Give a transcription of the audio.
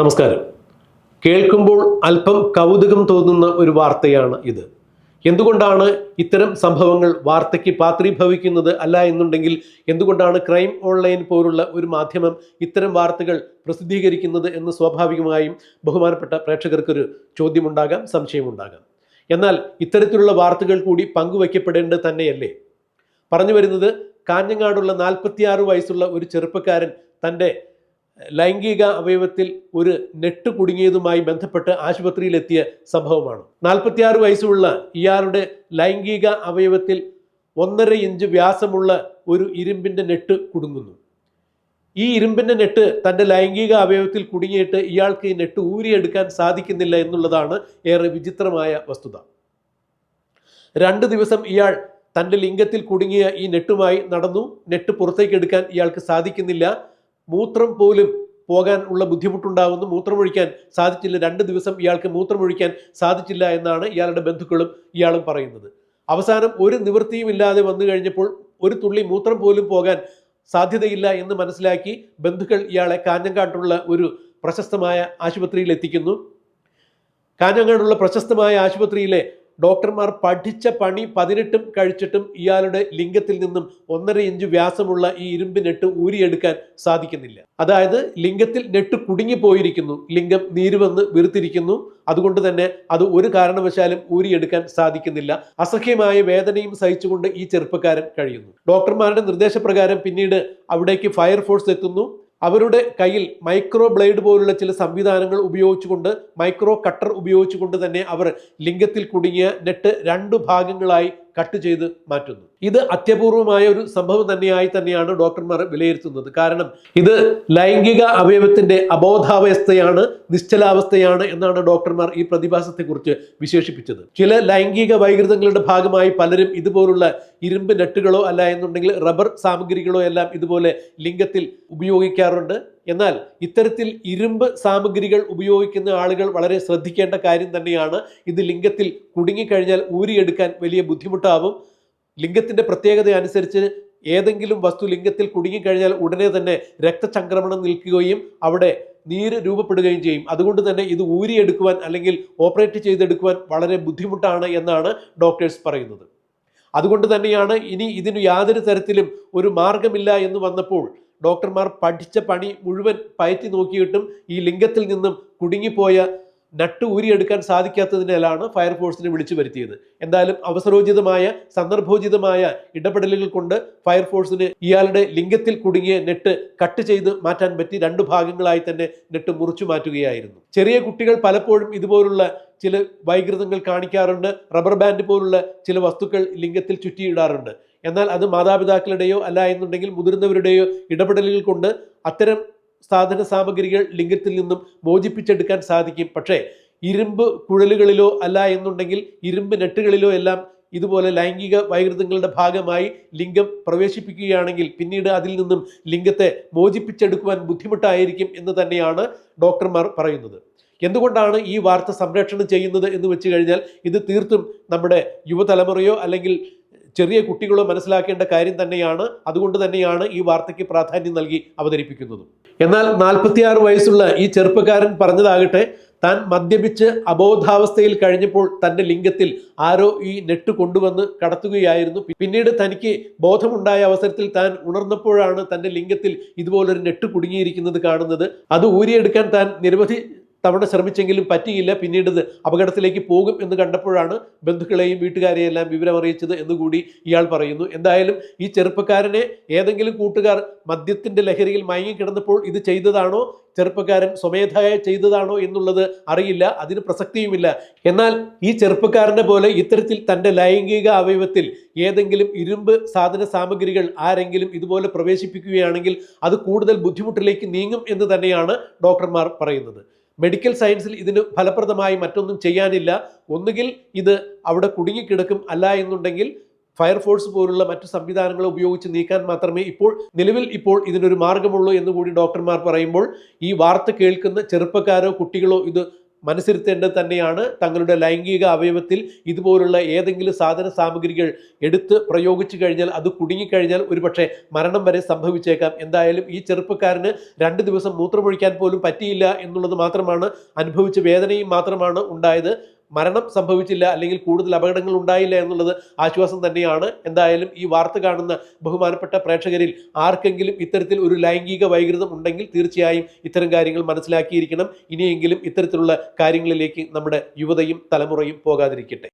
നമസ്കാരം. കേൾക്കുമ്പോൾ അല്പം കൗതുകം തോന്നുന്ന ഒരു വാർത്തയാണ് ഇത്. എന്തുകൊണ്ടാണ് ഇത്തരം സംഭവങ്ങൾ വാർത്തയ്ക്ക് പാത്രീഭവിക്കുന്നത് അല്ല എന്നുണ്ടെങ്കിൽ എന്തുകൊണ്ടാണ് ക്രൈം ഓൺലൈൻ പോലുള്ള ഒരു മാധ്യമം ഇത്തരം വാർത്തകൾ പ്രസിദ്ധീകരിക്കുന്നത് എന്ന് സ്വാഭാവികമായും ബഹുമാനപ്പെട്ട പ്രേക്ഷകർക്കൊരു ചോദ്യമുണ്ടാകാം സംശയമുണ്ടാകാം. എന്നാൽ ഇത്തരത്തിലുള്ള വാർത്തകൾ കൂടി പങ്കുവയ്ക്കപ്പെടേണ്ടത് തന്നെയല്ലേ? പറഞ്ഞു വരുന്നത് കാഞ്ഞങ്ങാടുള്ള നാൽപ്പത്തിയാറ് വയസ്സുള്ള ഒരു ചെറുപ്പക്കാരൻ തന്റെ ലൈംഗിക അവയവത്തിൽ ഒരു നെട്ട് കുടുങ്ങിയതുമായി ബന്ധപ്പെട്ട് ആശുപത്രിയിലെത്തിയ സംഭവമാണ്. നാൽപ്പത്തിയാറ് വയസ്സുള്ള ഇയാളുടെ ലൈംഗിക അവയവത്തിൽ ഒന്നര ഇഞ്ച് വ്യാസമുള്ള ഒരു ഇരുമ്പിന്റെ നെട്ട് കുടുങ്ങുന്നു. ഈ ഇരുമ്പിന്റെ നെട്ട് തന്റെ ലൈംഗിക അവയവത്തിൽ കുടുങ്ങിയിട്ട് ഇയാൾക്ക് ഈ നെട്ട് ഊരിയെടുക്കാൻ സാധിക്കുന്നില്ല എന്നുള്ളതാണ് ഏറെ വിചിത്രമായ വസ്തുത. രണ്ട് ദിവസം ഇയാൾ തന്റെ ലിംഗത്തിൽ കുടുങ്ങിയ ഈ നെട്ടുമായി നടന്നു. നെട്ട് പുറത്തേക്ക് എടുക്കാൻ ഇയാൾക്ക് സാധിക്കുന്നില്ല. മൂത്രം പോലും പോകാൻ ഉള്ള ബുദ്ധിമുട്ടുണ്ടാകുന്നു മൂത്രമൊഴിക്കാൻ സാധിച്ചില്ല. രണ്ട് ദിവസം ഇയാൾക്ക് മൂത്രമൊഴിക്കാൻ സാധിച്ചില്ല എന്നാണ് ഇയാളുടെ ബന്ധുക്കളും ഇയാളും പറയുന്നത്. അവസാനം ഒരു നിവൃത്തിയും ഇല്ലാതെ വന്നു കഴിഞ്ഞപ്പോൾ ഒരു തുള്ളി മൂത്രം പോലും പോകാൻ സാധ്യതയില്ല എന്ന് മനസ്സിലാക്കി ബന്ധുക്കൾ ഇയാളെ കാഞ്ഞങ്കാട്ടുള്ള ഒരു പ്രശസ്തമായ ആശുപത്രിയിൽ എത്തിക്കുന്നു കാഞ്ഞങ്ങാടുള്ള പ്രശസ്തമായ ആശുപത്രിയിലെ ഡോക്ടർമാർ പഠിച്ച പണി പതിനെട്ടും കഴിച്ചിട്ടും ഇയാളുടെ ലിംഗത്തിൽ നിന്നും ഒന്നര ഇഞ്ച് വ്യാസമുള്ള ഈ ഇരുമ്പ് നെട്ട് ഊരിയെടുക്കാൻ സാധിക്കുന്നില്ല. അതായത് ലിംഗത്തിൽ നെട്ട് കുടുങ്ങിപ്പോയിരിക്കുന്നു ലിംഗം നീരുവന്ന് വീർത്തിരിക്കുന്നു അതുകൊണ്ട് തന്നെ അത് ഒരു കാരണവശാലും ഊരിയെടുക്കാൻ സാധിക്കുന്നില്ല. അസഹ്യമായ വേദനയും സഹിച്ചുകൊണ്ട് ഈ ചെറുപ്പക്കാരൻ കഴിയുന്നു. ഡോക്ടർമാരുടെ നിർദ്ദേശപ്രകാരം പിന്നീട് അവിടേക്ക് ഫയർഫോഴ്സ് എത്തുന്നു. അവരുടെ കയ്യിൽ മൈക്രോ ബ്ലേഡ് പോലുള്ള ചില സംവിധാനങ്ങൾ ഉപയോഗിച്ചുകൊണ്ട് മൈക്രോ കട്ടർ ഉപയോഗിച്ചുകൊണ്ട് തന്നെ അവർ ലിംഗത്തിൽ കുടുങ്ങിയ നെട്ട് രണ്ടു ഭാഗങ്ങളായി കട്ട് ചെയ്ത് മാറ്റുന്നു. ഇത് അത്യപൂർവമായ ഒരു സംഭവം തന്നെയായി തന്നെയാണ് ഡോക്ടർമാർ വിലയിരുത്തുന്നത്. കാരണം ഇത് ലൈംഗിക അവയവത്തിന്റെ അബോധാവസ്ഥയാണ് നിശ്ചലാവസ്ഥയാണ് എന്നാണ് ഡോക്ടർമാർ ഈ പ്രതിഭാസത്തെക്കുറിച്ച് വിശേഷിപ്പിച്ചത്. ചില ലൈംഗിക വൈകൃതങ്ങളുടെ ഭാഗമായി പലരും ഇതുപോലുള്ള ഇരുമ്പ് നെട്ടുകളോ അല്ല എന്നുണ്ടെങ്കിൽ റബ്ബർ സാമഗ്രികളോ എല്ലാം ഇതുപോലെ ലിംഗത്തിൽ ഉപയോഗിക്കാറുണ്ട്. എന്നാൽ ഇത്തരത്തിൽ ഇരുമ്പ് സാമഗ്രികൾ ഉപയോഗിക്കുന്ന ആളുകൾ വളരെ ശ്രദ്ധിക്കേണ്ട കാര്യം തന്നെയാണ്. ഇത് ലിംഗത്തിൽ കുടുങ്ങിക്കഴിഞ്ഞാൽ ഊരിയെടുക്കാൻ വലിയ ബുദ്ധിമുട്ടാവും. ലിംഗത്തിന്റെ പ്രത്യേകത അനുസരിച്ച് ഏതെങ്കിലും വസ്തു ലിംഗത്തിൽ കുടുങ്ങിക്കഴിഞ്ഞാൽ ഉടനെ തന്നെ രക്തചംക്രമണം നിൽക്കുകയും അവിടെ നീര് രൂപപ്പെടുകയും ചെയ്യും. അതുകൊണ്ട് തന്നെ ഇത് ഊരിയെടുക്കുവാൻ അല്ലെങ്കിൽ ഓപ്പറേറ്റ് ചെയ്തെടുക്കുവാൻ വളരെ ബുദ്ധിമുട്ടാണ് എന്നാണ് ഡോക്ടേഴ്സ് പറയുന്നത്. അതുകൊണ്ട് തന്നെയാണ് ഇനി ഇതിന് യാതൊരു തരത്തിലും ഒരു മാർഗമില്ല എന്ന് വന്നപ്പോൾ ഡോക്ടർമാർ പഠിച്ച പണി മുഴുവൻ പയറ്റി നോക്കിയിട്ടും ഈ ലിംഗത്തിൽ നിന്നും കുടുങ്ങിപ്പോയ നട്ട് ഊരിയെടുക്കാൻ സാധിക്കാത്തതിനാലാണ് ഫയർഫോഴ്സിനെ വിളിച്ചു വരുത്തിയത്. എന്തായാലും അവസരോചിതമായ സന്ദർഭോചിതമായ ഇടപെടലുകൾ കൊണ്ട് ഫയർഫോഴ്സിന് ഇയാളുടെ ലിംഗത്തിൽ കുടുങ്ങിയ നെട്ട് കട്ട് ചെയ്ത് മാറ്റാൻ പറ്റി. രണ്ട് ഭാഗങ്ങളായി തന്നെ നെട്ട് മുറിച്ചു മാറ്റുകയായിരുന്നു. ചെറിയ കുട്ടികൾ പലപ്പോഴും ഇതുപോലുള്ള ചില വൈകൃതങ്ങൾ കാണിക്കാറുണ്ട്. റബ്ബർ ബാൻഡ് പോലുള്ള ചില വസ്തുക്കൾ ലിംഗത്തിൽ ചുറ്റിയിടാറുണ്ട്. എന്നാൽ അത് മാതാപിതാക്കളുടെയോ അല്ല എന്നുണ്ടെങ്കിൽ മുതിർന്നവരുടെയോ ഇടപെടലുകൾ കൊണ്ട് അത്തരം സാധന സാമഗ്രികൾ ലിംഗത്തിൽ നിന്നും മോചിപ്പിച്ചെടുക്കാൻ സാധിക്കും. പക്ഷേ ഇരുമ്പ് കുഴലുകളിലോ അല്ല എന്നുണ്ടെങ്കിൽ ഇരുമ്പ് നെട്ടുകളിലോ എല്ലാം ഇതുപോലെ ലൈംഗിക വൈകൃതങ്ങളുടെ ഭാഗമായി ലിംഗം പ്രവേശിപ്പിക്കുകയാണെങ്കിൽ പിന്നീട് അതിൽ നിന്നും ലിംഗത്തെ മോചിപ്പിച്ചെടുക്കുവാൻ ബുദ്ധിമുട്ടായിരിക്കും എന്ന് തന്നെയാണ് ഡോക്ടർമാർ പറയുന്നത്. എന്തുകൊണ്ടാണ് ഈ വാർത്ത സംരക്ഷണം ചെയ്യുന്നത് എന്ന് വെച്ച് കഴിഞ്ഞാൽ ഇത് തീർത്തും നമ്മുടെ യുവതലമുറയോ അല്ലെങ്കിൽ ചെറിയ കുട്ടികളോ മനസ്സിലാക്കേണ്ട കാര്യം തന്നെയാണ്. അതുകൊണ്ട് തന്നെയാണ് ഈ വാർത്തയ്ക്ക് പ്രാധാന്യം നൽകി അവതരിപ്പിക്കുന്നത്. എന്നാൽ നാൽപ്പത്തിയാറ് വയസ്സുള്ള ഈ ചെറുപ്പക്കാരൻ പറഞ്ഞതാകട്ടെ താൻ മദ്യപിച്ച് അബോധാവസ്ഥയിൽ കഴിഞ്ഞപ്പോൾ തന്റെ ലിംഗത്തിൽ ആരോ ഈ നെട്ട് കൊണ്ടുവന്ന് കടത്തുകയായിരുന്നു. പിന്നീട് തനിക്ക് ബോധമുണ്ടായ അവസരത്തിൽ താൻ ഉണർന്നപ്പോഴാണ് തന്റെ ലിംഗത്തിൽ ഇതുപോലൊരു നെട്ട് കുടുങ്ങിയിരിക്കുന്നത് കാണുന്നത്. അത് ഊരിയെടുക്കാൻ താൻ നിരവധി തവണ ശ്രമിച്ചെങ്കിലും പറ്റിയില്ല. പിന്നീട് അപകടത്തിലേക്ക് പോകും എന്ന് കണ്ടപ്പോഴാണ് ബന്ധുക്കളെയും വീട്ടുകാരെയും എല്ലാം വിവരം അറിയിച്ചത് എന്നുകൂടി ഇയാൾ പറയുന്നു. എന്തായാലും ഈ ചെറുപ്പക്കാരനെ ഏതെങ്കിലും കൂട്ടുകാർ മദ്യത്തിന്റെ ലഹരിയിൽ മയങ്ങിക്കിടന്നപ്പോൾ ഇത് ചെയ്തതാണോ? ചെറുപ്പക്കാരൻ സ്വമേധയാ ചെയ്തതാണോ എന്നുള്ളത് അറിയില്ല. അതിന് പ്രസക്തിയുമില്ല. എന്നാൽ ഈ ചെറുപ്പക്കാരനെ പോലെ ഇത്തരത്തിൽ തന്റെ ലൈംഗിക അവയവത്തിൽ ഏതെങ്കിലും ഇരുമ്പ് സാധന സാമഗ്രികൾ ആരെങ്കിലും ഇതുപോലെ പ്രവേശിപ്പിക്കുകയാണെങ്കിൽ അത് കൂടുതൽ ബുദ്ധിമുട്ടിലേക്ക് നീങ്ങും എന്ന് തന്നെയാണ് ഡോക്ടർമാർ പറയുന്നത്. മെഡിക്കൽ സയൻസിൽ ഇതിന് ഫലപ്രദമായി മറ്റൊന്നും ചെയ്യാനില്ല. ഒന്നുകിൽ ഇത് അവിടെ കുടുങ്ങിക്കിടക്കും അല്ല എന്നുണ്ടെങ്കിൽ ഫയർഫോഴ്സ് പോലുള്ള മറ്റു സംവിധാനങ്ങൾ ഉപയോഗിച്ച് നീക്കാൻ മാത്രമേ ഇപ്പോൾ നിലവിൽ ഇപ്പോൾ ഇതിനൊരു മാർഗമുള്ളൂ എന്ന് കൂടി ഡോക്ടർമാർ പറയുമ്പോൾ ഈ വാർത്ത കേൾക്കുന്ന ചെറുപ്പക്കാരോ കുട്ടികളോ ഇത് മനസ്സിരുത്തേണ്ടത് തന്നെയാണ് തങ്ങളുടെ ലൈംഗിക അവയവത്തിൽ ഇതുപോലുള്ള ഏതെങ്കിലും സാധന സാമഗ്രികൾ എടുത്ത് പ്രയോഗിച്ചു കഴിഞ്ഞാൽ അത് കുടുങ്ങിക്കഴിഞ്ഞാൽ ഒരുപക്ഷെ മരണം വരെ സംഭവിച്ചേക്കാം. എന്തായാലും ഈ ചെറുപ്പക്കാരന് രണ്ട് ദിവസം മൂത്രമൊഴിക്കാൻ പോലും പറ്റിയില്ല എന്നുള്ളത് മാത്രമാണ് അനുഭവിച്ച വേദനയും മാത്രമാണ് ഉണ്ടായത്. മരണം സംഭവിച്ചില്ല അല്ലെങ്കിൽ കൂടുതൽ അപകടങ്ങൾ ഉണ്ടായില്ല എന്നുള്ളത് ആശ്വാസം തന്നെയാണ്. എന്തായാലും ഈ വാർത്ത കാണുന്ന ബഹുമാനപ്പെട്ട പ്രേക്ഷകരിൽ ആർക്കെങ്കിലും ഇത്തരത്തിൽ ഒരു ലൈംഗിക വൈകൃതം ഉണ്ടെങ്കിൽ തീർച്ചയായും ഇത്തരം കാര്യങ്ങൾ മനസ്സിലാക്കിയിരിക്കണം. ഇനിയെങ്കിലും ഇത്തരത്തിലുള്ള കാര്യങ്ങളിലേക്ക് നമ്മുടെ യുവതയും തലമുറയും പോകാതിരിക്കട്ടെ.